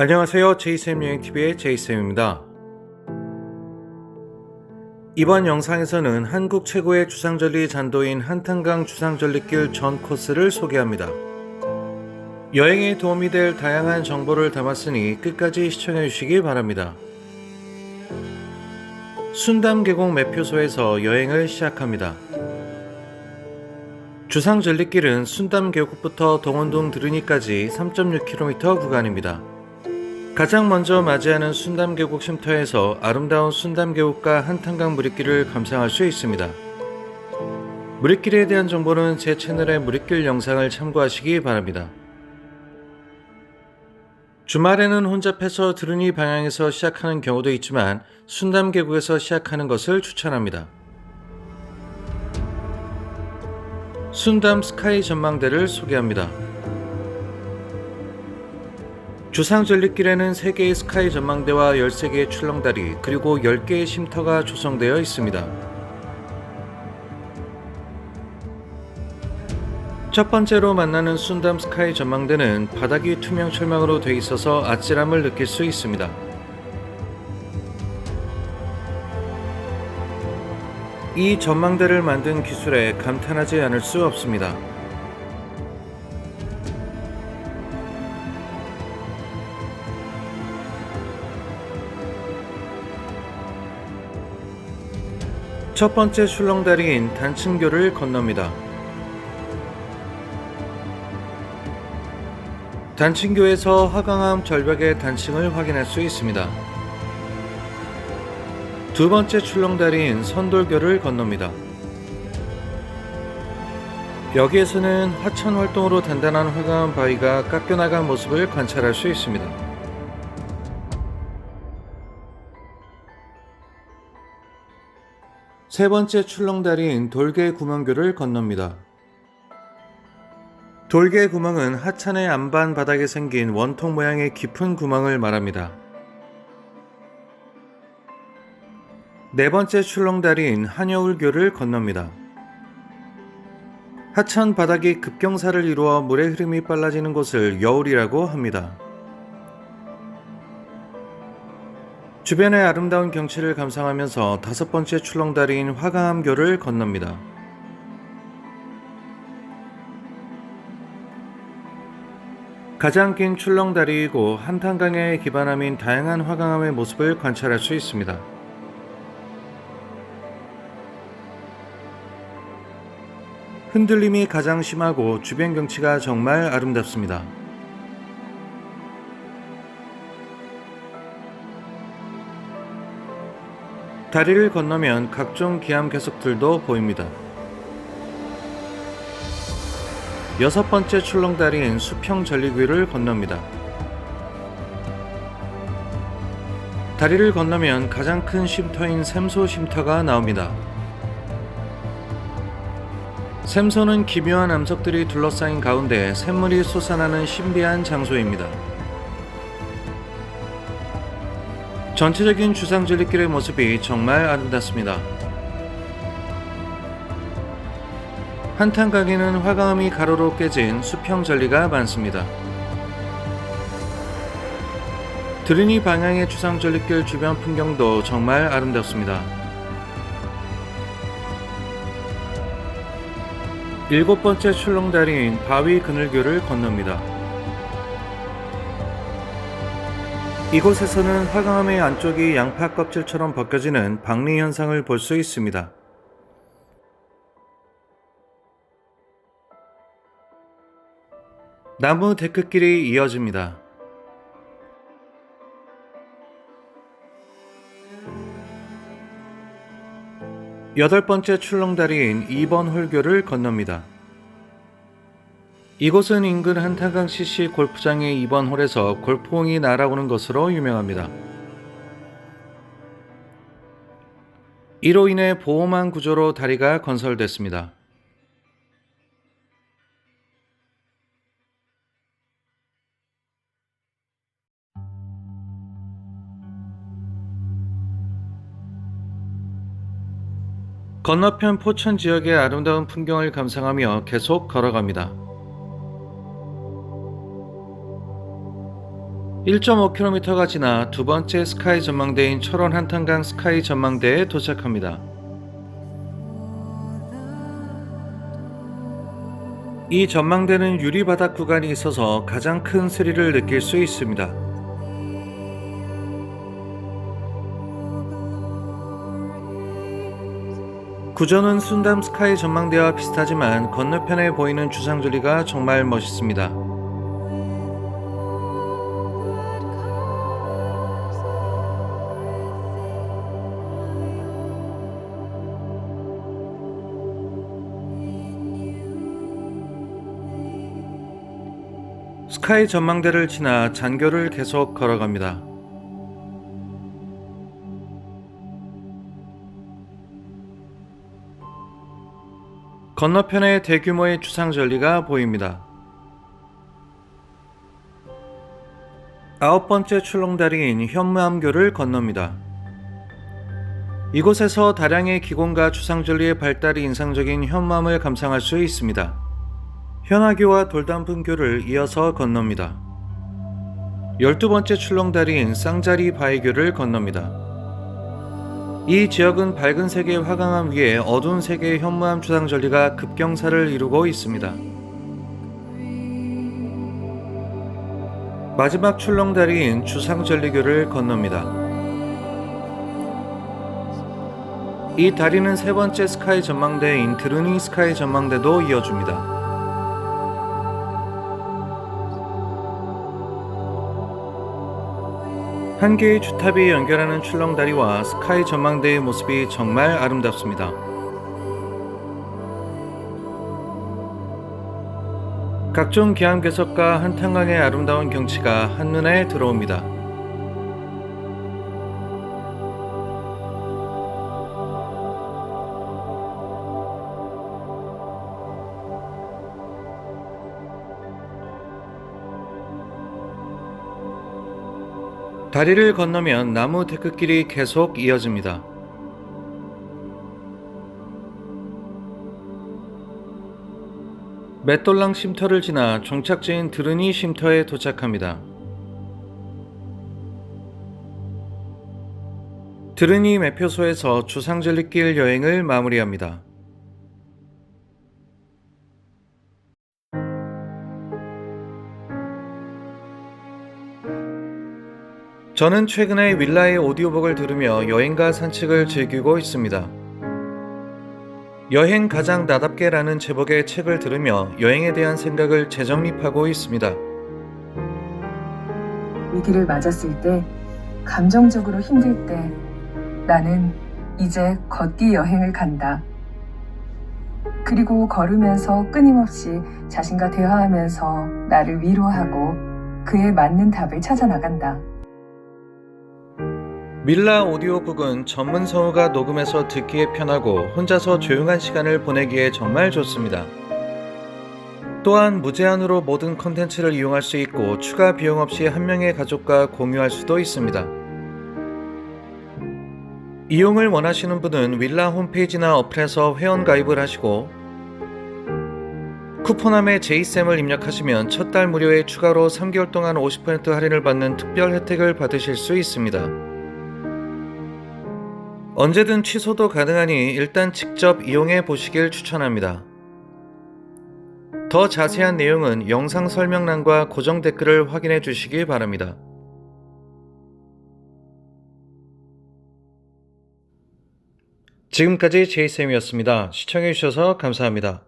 안녕하세요. 제이쌤 여행TV의 제이쌤입니다. 이번 영상에서는 한국 최고의 주상절리 잔도인 한탄강 주상절리길 전 코스를 소개합니다. 여행에 도움이 될 다양한 정보를 담았으니 끝까지 시청해 주시기 바랍니다. 순담 계곡 매표소에서 여행을 시작합니다. 주상절리길은 순담 계곡부터 동원동 드르니까지 3.6km 구간입니다. 가장 먼저 맞이하는 순담계곡 쉼터에서 아름다운 순담계곡과 한탄강 무리길을 감상할 수 있습니다. 무리길에 대한 정보는 제 채널의 무리길 영상을 참고하시기 바랍니다. 주말에는 혼잡해서 드르니 방향에서 시작하는 경우도 있지만 순담계곡에서 시작하는 것을 추천합니다. 순담 스카이 전망대를 소개합니다. 주상절리길에는 3개의 스카이 전망대와 13개의 출렁다리 그리고 10개의 쉼터가 조성되어 있습니다. 첫 번째로 만나는 순담 스카이 전망대는 바닥이 투명 철망으로 되어 있어서 아찔함을 느낄 수 있습니다. 이 전망대를 만든 기술에 감탄하지 않을 수 없습니다. 첫 번째 출렁다리인 단층교를 건넙니다. 단층교에서 화강암 절벽의 단층을 확인할 수 있습니다. 두 번째 출렁다리인 선돌교를 건넙니다. 여기에서는 화천 활동으로 단단한 화강암 바위가 깎여나간 모습을 관찰할 수 있습니다. 세 번째 출렁다리인 돌개 구멍교를 건넙니다. 돌개 구멍은 하천의 안반 바닥에 생긴 원통 모양의 깊은 구멍을 말합니다. 네 번째 출렁다리인 한여울교를 건넙니다. 하천 바닥이 급경사를 이루어 물의 흐름이 빨라지는 곳을 여울이라고 합니다. 주변의 아름다운 경치를 감상하면서 다섯 번째 출렁다리인 화강암교를 건넙니다. 가장 긴 출렁다리이고 한탄강의 기반함인 다양한 화강암의 모습을 관찰할 수 있습니다. 흔들림이 가장 심하고 주변 경치가 정말 아름답습니다. 다리를 건너면 각종 기암 괴석들도 보입니다. 여섯 번째 출렁다리인 수평 전리교를 건넙니다. 다리를 건너면 가장 큰 쉼터인 샘소 쉼터가 나옵니다. 샘소는 기묘한 암석들이 둘러싸인 가운데 샘물이 솟아나는 신비한 장소입니다. 전체적인 주상절리길의 모습이 정말 아름답습니다. 한탄강에는 화강암이 가로로 깨진 수평 전리가 많습니다. 드르니 방향의 주상절리길 주변 풍경도 정말 아름답습니다. 일곱 번째 출렁다리인 바위 그늘교를 건넙니다. 이곳에서는 화강암의 안쪽이 양파 껍질처럼 벗겨지는 박리 현상을 볼 수 있습니다. 나무 데크길이 이어집니다. 여덟 번째 출렁다리인 2번 홀교를 건넙니다. 이곳은 인근 한탄강 CC 골프장의 2번 홀에서 골프공이 날아오는 것으로 유명합니다. 이로 인해 보호망 구조로 다리가 건설됐습니다. 건너편 포천 지역의 아름다운 풍경을 감상하며 계속 걸어갑니다. 1.5km가 지나 두 번째 스카이 전망대인 철원 한탄강 스카이 전망대에 도착합니다. 이 전망대는 유리바닥 구간이 있어서 가장 큰 스릴을 느낄 수 있습니다. 구조는 순담 스카이 전망대와 비슷하지만 건너편에 보이는 주상절리가 정말 멋있습니다. 스카이 전망대를 지나 잔교를 계속 걸어갑니다. 건너편에 대규모의 주상절리가 보입니다. 아홉 번째 출렁다리인 현무암교를 건넙니다. 이곳에서 다량의 기공과 주상절리의 발달이 인상적인 현무암을 감상할 수 있습니다. 현화교와 돌담분교를 이어서 건넙니다. 열두 번째 출렁다리인 쌍자리 바위교를 건넙니다. 이 지역은 밝은 세계의 화강암 위에 어두운 세계의 현무암 주상절리가 급경사를 이루고 있습니다. 마지막 출렁다리인 주상절리교를 건넙니다. 이 다리는 세 번째 스카이 전망대인 드루니 스카이 전망대도 이어줍니다. 한 개의 주탑이 연결하는 출렁다리와 스카이 전망대의 모습이 정말 아름답습니다. 각종 기암괴석과 한탄강의 아름다운 경치가 한눈에 들어옵니다. 다리를 건너면 나무 데크길이 계속 이어집니다. 맷돌랑 쉼터를 지나 종착지인 드르니 쉼터에 도착합니다. 드르니 매표소에서 주상절리길 여행을 마무리합니다. 저는 최근에 윌라의 오디오북을 들으며 여행과 산책을 즐기고 있습니다. 여행 가장 나답게라는 제목의 책을 들으며 여행에 대한 생각을 재정립하고 있습니다. 위기를 맞았을 때, 감정적으로 힘들 때, 나는 이제 걷기 여행을 간다. 그리고 걸으면서 끊임없이 자신과 대화하면서 나를 위로하고 그에 맞는 답을 찾아 나간다. 밀라 오디오북은 전문 성우가 녹음해서 듣기에 편하고 혼자서 조용한 시간을 보내기에 정말 좋습니다. 또한 무제한으로 모든 컨텐츠를 이용할 수 있고 추가 비용 없이 한 명의 가족과 공유할 수도 있습니다. 이용을 원하시는 분은 윌라 홈페이지나 어플에서 회원 가입을 하시고 쿠폰함에 제이쌤을 입력하시면 첫 달 무료에 추가로 3개월 동안 50% 할인을 받는 특별 혜택을 받으실 수 있습니다. 언제든 취소도 가능하니 일단 직접 이용해 보시길 추천합니다. 더 자세한 내용은 영상 설명란과 고정 댓글을 확인해 주시기 바랍니다. 지금까지 제이쌤이었습니다. 시청해 주셔서 감사합니다.